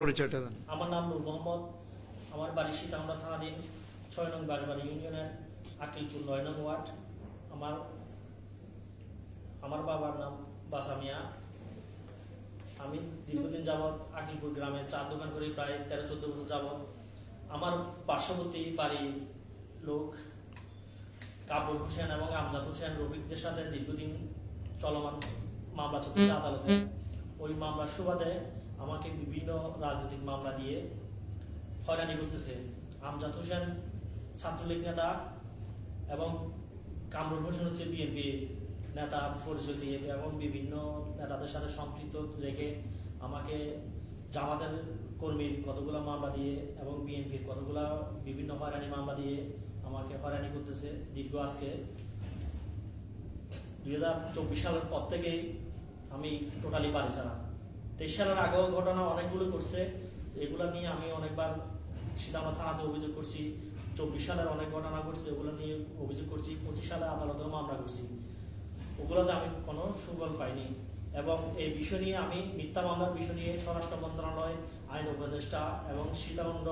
পরিচয়টা দেন। আমার নাম নূর মোহাম্মদ। আমার বাড়ি সীতামড়া থানাধীন ছয় নং ইউনিয়নের আকিলপুর নয় নং ওয়ার্ড। আমার আমার বাবার নাম বাসামিয়া আমি দীর্ঘদিন যাবৎ আকিলপুর গ্রামে চার দোকান করি, প্রায় তেরো চোদ্দ বছর যাবৎ। আমার পার্শ্ববর্তী বাড়ির লোক কাবুল হোসেন এবং আমজাদ হোসেন রফিকদের সাথে দীর্ঘদিন চলমান মামলা চলছে আদালতে। ওই মামলার সুবাদে আমাকে বিভিন্ন রাজনৈতিক মামলা দিয়ে হয়রানি করতেছে। আমজাদ হোসেন, ছাত্রলীগ নেতা এবং কামরুল হোসেন হচ্ছে বিএনপি নেতা পরিচয় দিয়ে এবং বিভিন্ন নেতাদের সাথে সম্পৃক্ত রেখে আমাকে জামাতের কর্মীর কতগুলো মামলা দিয়ে এবং বিএনপির কতগুলো বিভিন্ন হয়রানি মামলা দিয়ে আমাকে হয়রানি করতেছে দীর্ঘ আজকে। দুই হাজার চব্বিশ সালের পর থেকেই আমি টোটালি বাড়ি ছাড়া। তেইশ সালের আগেও ঘটনা অনেকগুলো করছে এগুলো নিয়ে আমি অনেকবার সীতামা থানাতে অভিযোগ করছি চব্বিশ সালের অনেক ঘটনা ঘটছে ওগুলো নিয়ে অভিযোগ করছি পঁচিশ সালে আদালতেও মামলা করছি। ওগুলোতে আমি কোনো সুফল পাইনি। এবং এই বিষয় নিয়ে আমি মিথ্যা মামলার বিষয় নিয়ে স্বরাষ্ট্র মন্ত্রণালয় আইন উপদেষ্টা এবং সীতাকুণ্ড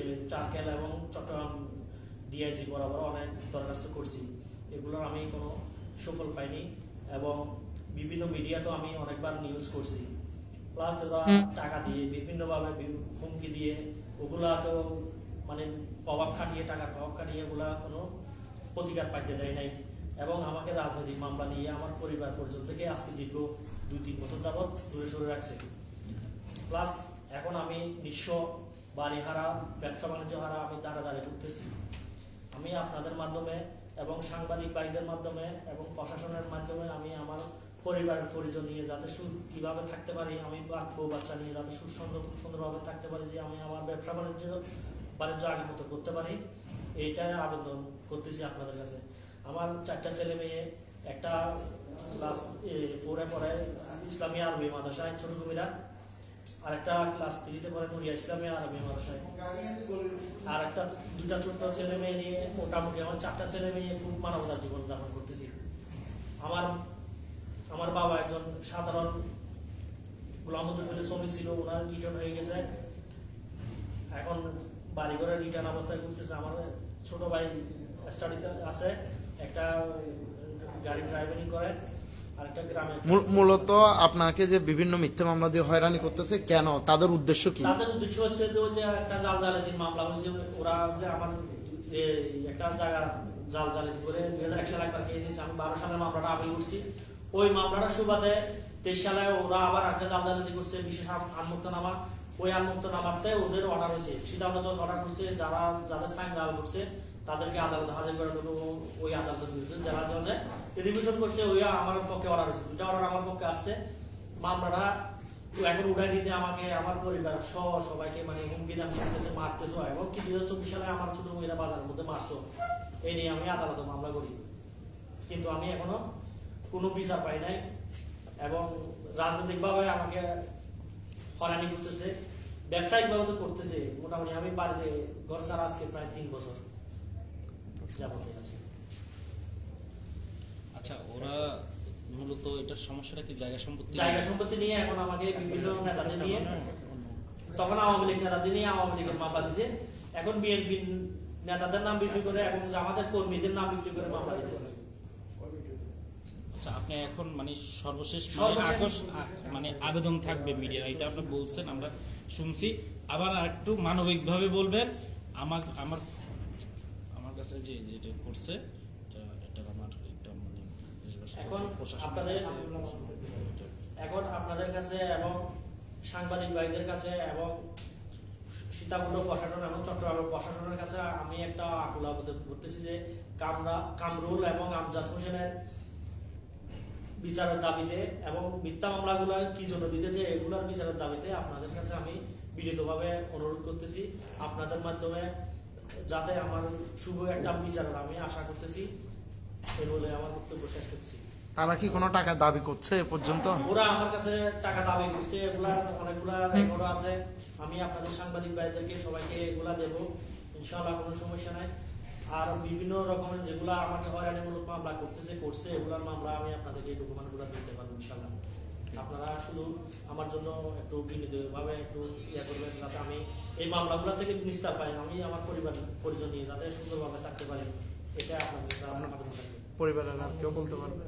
এ, চারকেল এবং চট্টগ্রাম ডিআইজি বরাবর অনেক দরখাস্ত করছি। এগুলোর আমি কোনো সুফল পাইনি এবং বিভিন্ন মিডিয়াতেও আমি অনেকবার নিউজ করছি। প্লাস ওরা টাকা দিয়ে বিভিন্নভাবে হুমকি দিয়ে ওগুলাকেও মানে প্রভাব খাটিয়ে টাকার প্রভাব খাটিয়ে ওগুলা কোনো প্রতিকার পাইতে দেয় নাই। এবং আমাকে রাজনৈতিক মামলা নিয়ে আমার পরিবার পর্যন্ত থেকে আজকে দীর্ঘ দুই তিন বছর যাবৎ দূরে সরে রাখছে। প্লাস এখন আমি নিঃস্ব বাড়ি হারা ব্যবসা বাণিজ্য হারা আমি দাঁড়া দাঁড়িয়ে করতেছি। আমি আপনাদের মাধ্যমে এবং সাংবাদিক ভাইদের মাধ্যমে এবং প্রশাসনের মাধ্যমে আমি আমার পরিবারের পরিজন নিয়ে যাতে সু কীভাবে থাকতে পারি, আমি বউ বাচ্চা নিয়ে যাতে সুন্দর সুন্দরভাবে থাকতে পারি, যে আমি আমার ব্যবসা বাণিজ্য বাণিজ্য আগের মতো করতে পারি এইটার আবেদন করতেছি আপনাদের কাছে। আমার চারটা ছেলে মেয়ে, একটা ক্লাস ফোরে পড়ে, ইসলামী আরবি মাদ্রাসায়, ছোট কুমিরা আর একটা ক্লাস থ্রিতে পড়ে নুরিয়া ইসলামী আরবি মাদ্রাসায়। আর একটা দুটা ছোট্ট ছেলে মেয়ে নিয়ে মোটামুটি আমার চারটা ছেলে মেয়ে খুব মানবতার জীবন যাপন করতেছি। আমার আমার বাবা একজন সাধারণ গোলামজুদ্দিনের শ্রমিক ছিল ওনার রিটার্ন হয়ে গেছে। এখন বাড়ি ঘরে রিটার্ন অবস্থায় করতেছে আমার ছোট ভাই স্টাডিতে আছে একটা গাড়ি ড্রাইভারিং করে মূলত আপনাকে যে বিভিন্ন মিথ্যা মামলা দিয়ে হয়রানি করতেছে কেন? তাদের উদ্দেশ্য কি? তাদের উদ্দেশ্য হচ্ছে যে ওই যে একটা জাল জালিয়াতির মামলা হয়েছে ওরা যে আমার যে একটা জায়গা জাল জালিয়াতি করে দুই হাজার এক সালে একবার খেয়ে দিয়েছে আমি বারো সালের মামলাটা আপিল করছি। ওই মামলাটা সুবাদে তেইশ সালে ওরা আবার একটা জালিয়াতি করছে, বিশেষ আনমুক্ত নামা ওই আনমুক্ত নামাতে ওদের অর্ডার হয়েছে। সিদ্ধান্ত জজ অর্ডার করছে যারা যাদের সাইন জাল করছে, তাদেরকে আদালতে হাজির করার জন্য ওই আদালতের বিরুদ্ধে। জেলা জজে রিভিশন করছে ওই আমার পক্ষে অর্ডার হয়েছে। দুটা অর্ডার আমার পক্ষে আসছে মামলাটা এখন উঠাই নিতে আমাকে, আমার পরিবার সহ সবাইকে মানে হুমকি দাম করতেছে মারতেছো এবং কি দুই হাজার চব্বিশ সালে আমার ছোট মহিলা বাজারের মধ্যে মারছো। এই নিয়ে আমি আদালতে মামলা করি। কিন্তু আমি এখনও কোনো বিচার পাই নাই এবং রাজনৈতিকভাবে আমাকে হরানি করতেছে ব্যবসায়িকভাবে তো করতেছে। মোটামুটি আমি বাড়িতে ঘর ছাড়া আজকে প্রায় তিন বছর যাবতীয় আছে। আচ্ছা ওরা মূলত এটার সমস্যাটা কি জায়গা সম্পত্তি জায়গা সম্পত্তি নিয়ে এখন আমাকে বিভিন্ন নেতাদের নিয়ে তখন আওয়ামী লীগ নেতাদের নিয়ে আওয়ামী লীগের মামলা দিছে। এখন বিএনপি নেতাদের নাম বিক্রি করে এবং আমাদের কর্মীদের নাম বিক্রি করে মামলা দিতেছে। আপনি এখন মানে সর্বশেষ মানে মানে আবেদন থাকবে মিডিয়া এটা আপনি বলছেন আমরা শুনছি। আবার একটু মানবিকভাবে বলবেন আমার আমার আমার কাছে যে যেটা করছে এটা আমার একটা মানে এখন আপনাদের কাছে, এখন আপনাদের কাছে এবং সাংবাদিক ভাইদের কাছে এবং সীতাকুণ্ড প্রশাসন এবং চট্টগ্রামের প্রশাসনের কাছে আমি একটা আকুল আবেদন করতেছি যে কামরা কামরুল এবং আমজাদ হোসেনের বিচারের দাবিতে এবং মিথ্যা মামলাগুলো কি জন্য দিতেছে এগুলোর বিচারের দাবিতে আপনাদের কাছে আমি বিনীতভাবে অনুরোধ করতেছি। আপনাদের মাধ্যমে যাতে আমার শুভ একটা বিচারের আমি আশা করতেছি। এই বলে আমার বক্তব্য শেষ করছি। তারা কি কোনো টাকা দাবি করছে এ পর্যন্ত? ওরা আমার কাছে টাকা দাবি করছে এগুলা অনেকগুলা রেকর্ড আছে। আমি আপনাদের সাংবাদিক ভাইদেরকে সবাইকে এগুলা দেব। ইনশাআল্লাহ কোনো সমস্যা নাই। আর বিভিন্ন রকমের যেগুলো আমাকে হয়রানিমূলক মামলা করতেছে করছে এগুলার মামলা আমি আপনাদেরকে ডকুমেন্টগুলো দিতে পারব ইনশাআল্লাহ। আপনারা শুধু আমার জন্য একটু বিনীতভাবে একটু ইয়ে করবেন যাতে আমি এই মামলাগুলো থেকে নিস্তার পাই আমি আমার পরিবার পরিজন নিয়ে যাতে সুন্দরভাবে থাকতে পারি। এটা আপনাদের থাকবে। পরিবারের আর কেউ বলতে পারবে?